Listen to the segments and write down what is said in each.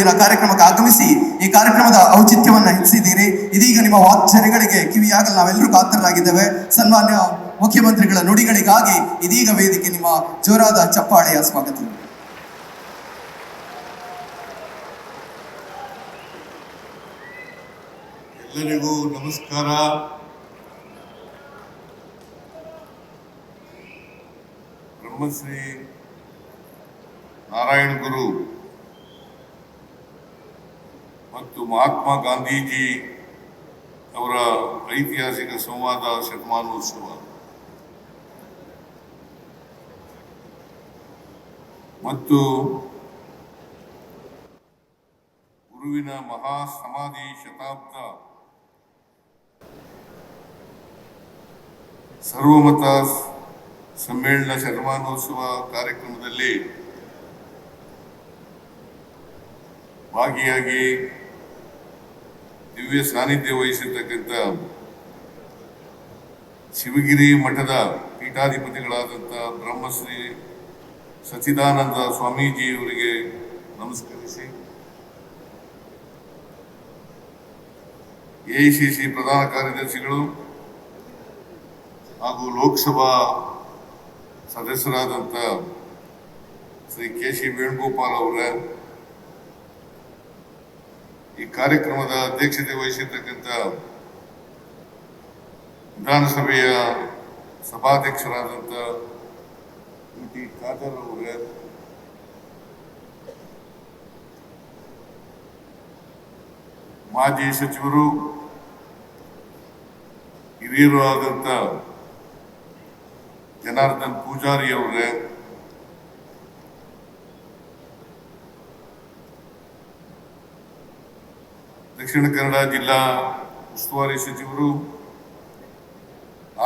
ದಿನ ಕಾರ್ಯಕ್ರಮಕ್ಕೆ ಆಗಮಿಸಿ ಈ ಕಾರ್ಯಕ್ರಮದ ಔಚಿತ್ಯವನ್ನು ಹೆಚ್ಚಿಸಿದ್ದೀರಿ. ಇದೀಗ ನಿಮ್ಮ ವಾಕ್ಚರ್ಯಗಳಿಗೆ ಕಿವಿಯಾಗಲು ನಾವೆಲ್ಲರೂ ಕಾತರರಾಗಿದ್ದೇವೆ. ಸನ್ಮಾನ್ಯ ಮುಖ್ಯಮಂತ್ರಿಗಳ ನುಡಿಗಳಿಗಾಗಿ ಇದೀಗ ವೇದಿಕೆ ನಿಮ್ಮ ಜೋರಾದ ಚಪ್ಪಾಳೆಯ ಸ್ವಾಗತ. ಎಲ್ಲರಿಗೂ ನಮಸ್ಕಾರ. ಬ್ರಹ್ಮಶ್ರೀ ನಾರಾಯಣ ಗುರು ಮತ್ತು ಮಹಾತ್ಮ ಗಾಂಧೀಜಿ ಅವರ ಐತಿಹಾಸಿಕ ಸಂವಾದ ಶತಮಾನೋತ್ಸವ. ಮತ್ತು ಗುರುವಿನ ಮಹಾ ಸಮಾಧಿ ಶತಾಬ್ದ ಸರ್ವಮತ ಸಮ್ಮೇಳನ ಶತಮಾನೋತ್ಸವ ಕಾರ್ಯಕ್ರಮದಲ್ಲಿ ಭಾಗಿಯಾಗಿ ದಿವ್ಯ ಸಾನ್ನಿಧ್ಯ ವಹಿಸಿರ್ತಕ್ಕಂಥ ಶಿವಗಿರಿ ಮಠದ ಪೀಠಾಧಿಪತಿಗಳಾದಂಥ ಬ್ರಹ್ಮಶ್ರೀ ಸಚಿದಾನಂದ ಸ್ವಾಮೀಜಿಯವರಿಗೆ ನಮಸ್ಕರಿಸಿ, ಎಐಸಿಸಿ ಪ್ರಧಾನ ಕಾರ್ಯದರ್ಶಿಗಳು ಹಾಗೂ ಲೋಕಸಭಾ ಸದಸ್ಯರಾದಂಥ ಶ್ರೀ ಕೆ ಸಿ ವೇಣುಗೋಪಾಲ್ ಅವರ ಈ ಕಾರ್ಯಕ್ರಮದ ಅಧ್ಯಕ್ಷತೆ ವಹಿಸಿರ್ತಕ್ಕಂಥ ವಿಧಾನಸಭೆಯ ಸಭಾಧ್ಯಕ್ಷರಾದಂಥ ಟಿ. ಖಾದರ್ ಅವರೇ, ಮಾಜಿ ಸಚಿವರು ಹಿರಿಯರು ಆದಂಥ ಜನಾರ್ದನ್ ಪೂಜಾರಿ ಅವರೇ ದಕ್ಷಿಣ ಕನ್ನಡ ಜಿಲ್ಲಾ ಉಸ್ತುವಾರಿ ಸಚಿವರು,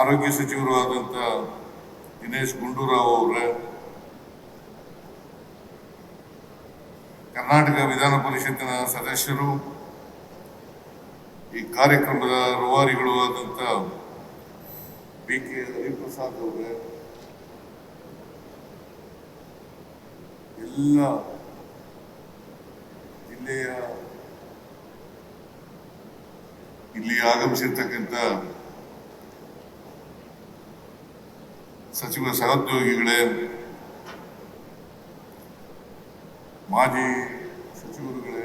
ಆರೋಗ್ಯ ಸಚಿವರು ಆದಂತ ದಿನೇಶ್ ಗುಂಡೂರಾವ್ ಅವರ, ಕರ್ನಾಟಕ ವಿಧಾನ ಪರಿಷತ್ತಿನ ಸದಸ್ಯರು, ಈ ಕಾರ್ಯಕ್ರಮದ ರೂವಾರಿಗಳು ಆದಂಥ ಬಿ ಕೆ ಹರಿಪ್ರಸಾದ್ ಅವರ, ಎಲ್ಲ ಜಿಲ್ಲೆಯ ಇಲ್ಲಿ ಆಗಮಿಸಿರ್ತಕ್ಕಂಥ ಸಚಿವ ಸಹೋದ್ಯೋಗಿಗಳೇ ಮಾಜಿ ಸಚಿವರುಗಳೇ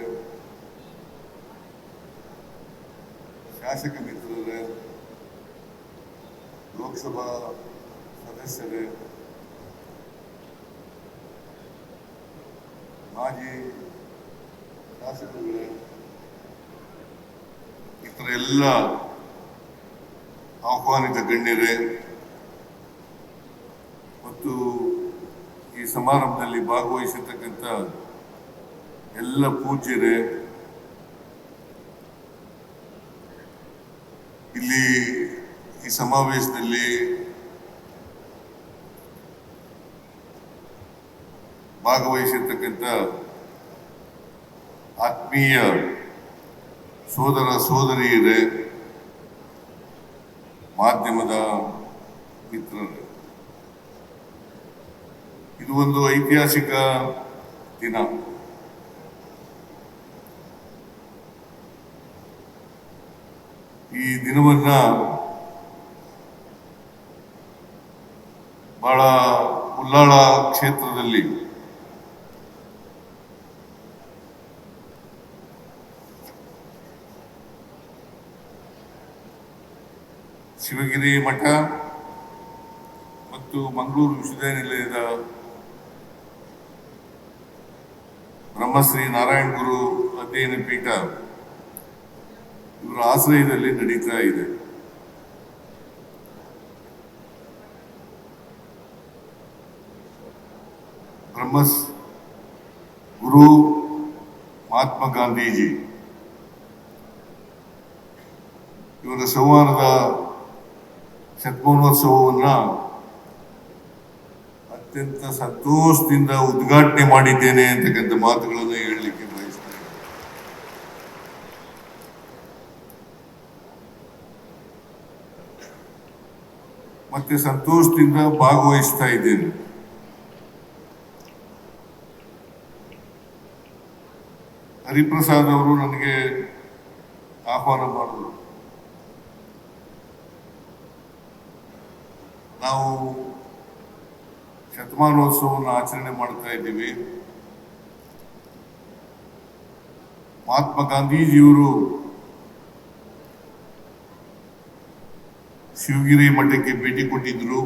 ಶಾಸಕ ಮಿತ್ರರೇ ಲೋಕಸಭಾ ಸದಸ್ಯರೇ ಮಾಜಿ ಶಾಸಕರುಗಳೇ ಎಲ್ಲ ಆಹ್ವಾನಿತ ಗಣ್ಯರೇ ಮತ್ತು ಈ ಸಮಾರಂಭದಲ್ಲಿ ಭಾಗವಹಿಸಿರ್ತಕ್ಕಂಥ ಎಲ್ಲ ಪೂಜ್ಯರೇ ಇಲ್ಲಿ ಈ ಸಮಾವೇಶದಲ್ಲಿ ಭಾಗವಹಿಸಿರ್ತಕ್ಕಂಥ ಆತ್ಮೀಯ ಸೋದರ ಸೋದರಿಯರೇ ಮಾಧ್ಯಮದ ಮಿತ್ರರೇ ಇದು ಒಂದು ಐತಿಹಾಸಿಕ ದಿನ. ಈ ದಿನವನ್ನ ಬಹಳ ಉಲ್ಲಾಳ ಕ್ಷೇತ್ರದಲ್ಲಿ ಶಿವಗಿರಿ ಮಠ ಮತ್ತು ಮಂಗಳೂರು ವಿಶ್ವವಿದ್ಯಾನಿಲಯದ ಬ್ರಹ್ಮಶ್ರೀ ನಾರಾಯಣ ಗುರು ಅಧ್ಯಯನ ಪೀಠ ಇವರ ಆಶ್ರಯದಲ್ಲಿ ನಡೀತಾ ಇದೆ. ಬ್ರಹ್ಮಸ್ ಗುರು ಮಹಾತ್ಮ ಗಾಂಧೀಜಿ ಇವರ ಸಂವಾದದ ಶತಮಾನೋತ್ಸವವನ್ನ ಅತ್ಯಂತ ಸಂತೋಷದಿಂದ ಉದ್ಘಾಟನೆ ಮಾಡಿದ್ದೇನೆ ಅಂತಕ್ಕಂಥ ಮಾತುಗಳನ್ನು ಹೇಳಲಿಕ್ಕೆ ಬಯಸ್ತೇನೆ. ಮತ್ತೆ ಸಂತೋಷದಿಂದ ಭಾಗವಹಿಸ್ತಾ ಇದ್ದೇನೆ. ಹರಿಪ್ರಸಾದ್ ಅವರು ನನಗೆ ಆಹ್ವಾನ ಮಾಡಿದ್ರು. ನಾವು ಶತಮಾನೋತ್ಸವವನ್ನು ಆಚರಣೆ ಮಾಡ್ತಾ ಇದ್ದೀವಿ. ಮಹಾತ್ಮ ಗಾಂಧೀಜಿಯವರು ಶಿವಗಿರಿ ಮಠಕ್ಕೆ ಭೇಟಿ ಕೊಟ್ಟಿದ್ರು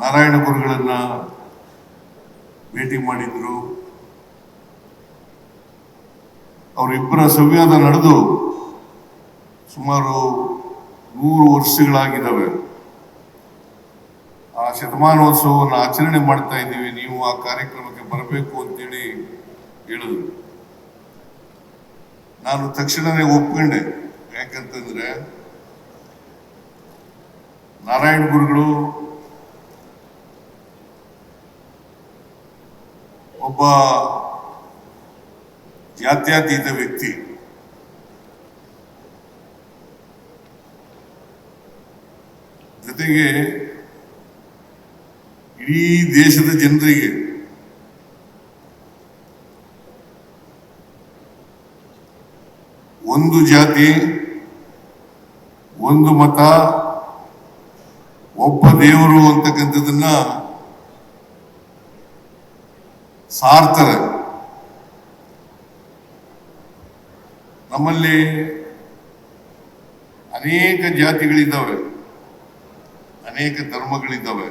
ನಾರಾಯಣ ಗುರುಗಳನ್ನ ಭೇಟಿ ಮಾಡಿದ್ರು. ಅವರಿಬ್ಬರ ಸಂವಾದ ನಡೆದು ಸುಮಾರು ನೂರು ವರ್ಷಗಳಾಗಿದ್ದಾವೆ. ಆ ಶತಮಾನೋತ್ಸವವನ್ನು ಆಚರಣೆ ಮಾಡ್ತಾ ಇದ್ದೀವಿ. ನೀವು ಆ ಕಾರ್ಯಕ್ರಮಕ್ಕೆ ಬರಬೇಕು ಅಂತೇಳಿ ಹೇಳಿದ್ರು. ನಾನು ತಕ್ಷಣವೇ ಒಪ್ಕೊಂಡೆ. ಯಾಕಂತಂದ್ರೆ, ನಾರಾಯಣ ಗುರುಗಳು ಒಬ್ಬ ಜಾತ್ಯಾತೀತ ವ್ಯಕ್ತಿ. ಜೊತೆಗೆ ಇಡೀ ದೇಶದ ಜನರಿಗೆ ಒಂದು ಜಾತಿ, ಒಂದು ಮತ, ಒಬ್ಬ ದೇವರು ಅಂತಕ್ಕಂಥದ್ದನ್ನ ಸಾರ್ತಾರೆ. ನಮ್ಮಲ್ಲಿ ಅನೇಕ ಜಾತಿಗಳಿದ್ದಾವೆ. ಅನೇಕ ಧರ್ಮಗಳಿದ್ದಾವೆ.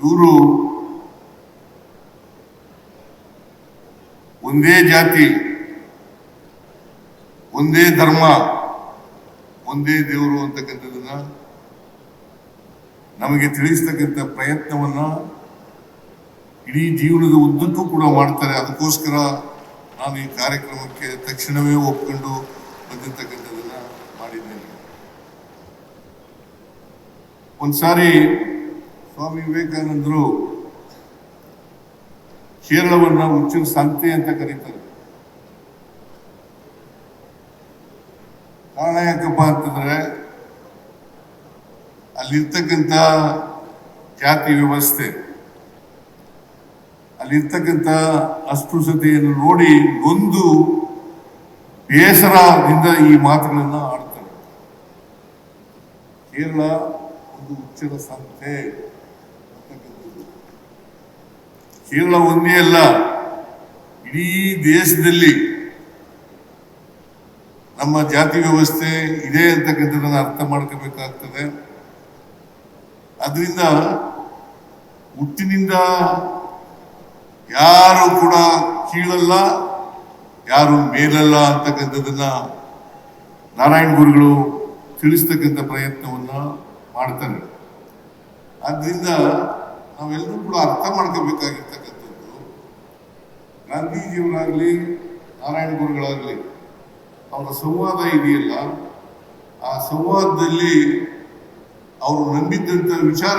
ಇವರು ಒಂದೇ ಜಾತಿ, ಒಂದೇ ಧರ್ಮ, ಒಂದೇ ದೇವರು ಅಂತಕ್ಕಂಥದ್ದನ್ನ ನಮಗೆ ತಿಳಿಸ್ತಕ್ಕಂಥ ಪ್ರಯತ್ನವನ್ನ ಇಡೀ ಜೀವನದ ಉದ್ದಕ್ಕೂ ಕೂಡ ಮಾಡ್ತಾರೆ. ಅದಕ್ಕೋಸ್ಕರ ನಾನು ಈ ಕಾರ್ಯಕ್ರಮಕ್ಕೆ ತಕ್ಷಣವೇ ಒಪ್ಕೊಂಡು ಬಂದಿರ್ತಕ್ಕಂಥದ್ದನ್ನ ಮಾಡಿದ್ದೇನೆ ಒಂದ್ಸಾರಿ ಸ್ವಾಮಿ ವಿವೇಕಾನಂದರು ಕೇರಳವನ್ನ ಹುಚ್ಚಿನ ಸಂತೆ ಅಂತ ಕರೀತಾರೆ. ಕಾರಣ ಯಾಕಪ್ಪ ಅಂತಂದ್ರೆ ಅಲ್ಲಿರ್ತಕ್ಕಂಥ ಜಾತಿ ವ್ಯವಸ್ಥೆ, ಅಲ್ಲಿರ್ತಕ್ಕಂಥ ಅಸ್ಪೃಶ್ಯತೆಯನ್ನು ನೋಡಿ ಒಂದು ಬೇಸರದಿಂದ ಈ ಮಾತುಗಳನ್ನ ಆಡ್ತಾರೆ. ಕೇರಳ ಒಂದು ಹುಚ್ಚರ ಸಂತೆ ಕೇವಲ ಒಂದೇ ಅಲ್ಲ, ಇಡೀ ದೇಶದಲ್ಲಿ ನಮ್ಮ ಜಾತಿ ವ್ಯವಸ್ಥೆ ಇದೆ ಅಂತಕ್ಕಂಥದ್ದನ್ನು ಅರ್ಥ ಮಾಡ್ಕೋಬೇಕಾಗ್ತದೆ. ಅದರಿಂದ ಹುಟ್ಟಿನಿಂದ ಯಾರು ಕೂಡ ಕೀಳಲ್ಲ, ಯಾರು ಮೇಲಲ್ಲ ಅಂತಕ್ಕಂಥದ್ದನ್ನ ನಾರಾಯಣ ಗುರುಗಳು ತಿಳಿಸ್ತಕ್ಕಂಥ ಪ್ರಯತ್ನವನ್ನ ಮಾಡ್ತಾರೆ ಆದ್ದರಿಂದ ನಾವೆಲ್ಲರೂ ಕೂಡ ಅರ್ಥ ಮಾಡ್ಕೋಬೇಕಾಗಿರ್ತಕ್ಕಂಥದ್ದು ಗಾಂಧೀಜಿಯವರಾಗ್ಲಿ, ನಾರಾಯಣ ಗುರುಗಳಾಗಲಿ, ಅವರ ಸಂವಾದ ಇದೆಯಲ್ಲ, ಆ ಸಂವಾದದಲ್ಲಿ ಅವರು ನಂಬಿದ್ದಂಥ ವಿಚಾರ